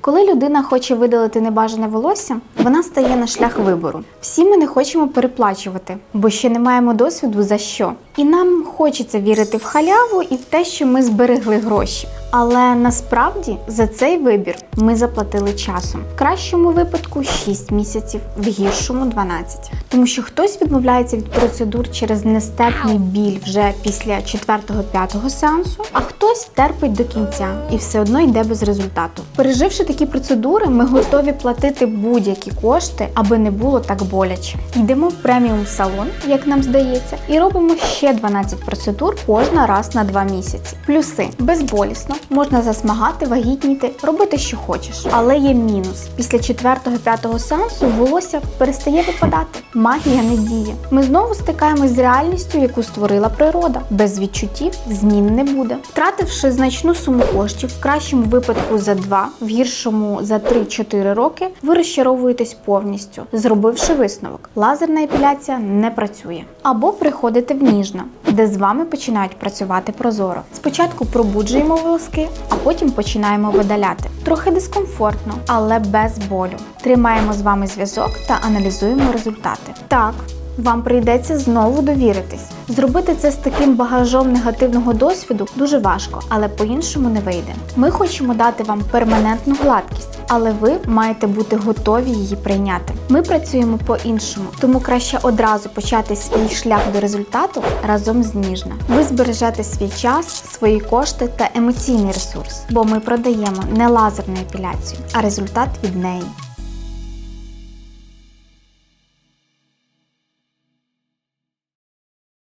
Коли людина хоче видалити небажане волосся, вона стає на шлях вибору. Всі ми не хочемо переплачувати, бо ще не маємо досвіду за що. І нам хочеться вірити в халяву і в те, що ми зберегли гроші. Але насправді за цей вибір ми заплатили часом. В кращому випадку 6 місяців, в гіршому 12. Тому що хтось відмовляється від процедур через нестерпний біль вже після 4-5 сеансу, а хтось терпить до кінця і все одно йде без результату. Переживши такі процедури, ми готові платити будь-які кошти, аби не було так боляче. Йдемо в преміум салон, як нам здається, і робимо ще 12 процедур кожна раз на 2 місяці. Плюси безболісно, можна засмагати, вагітніти, робити що хочеш. Але є мінус. Після 4-5 сеансу волосся перестає випадати. Магія не діє. Ми знову стикаємось з реальністю, яку створила природа. Без відчуттів змін не буде. Втративши значну суму коштів, в кращому випадку за 2, в гіршому за 3-4 роки, ви розчаровуєтесь повністю, зробивши висновок. Лазерна епіляція не працює. Або приходите в ніжно, де з вами починають працювати прозоро. Спочатку пробуджуємо волоски, а потім починаємо видаляти. Трохи дискомфортно, але без болю. Тримаємо з вами зв'язок та аналізуємо результати. Так. Вам прийдеться знову довіритись. Зробити це з таким багажом негативного досвіду дуже важко, але по-іншому не вийде. Ми хочемо дати вам перманентну гладкість, але ви маєте бути готові її прийняти. Ми працюємо по-іншому, тому краще одразу почати свій шлях до результату разом з ніжна. Ви збережете свій час, свої кошти та емоційний ресурс, бо ми продаємо не лазерну епіляцію, а результат від неї.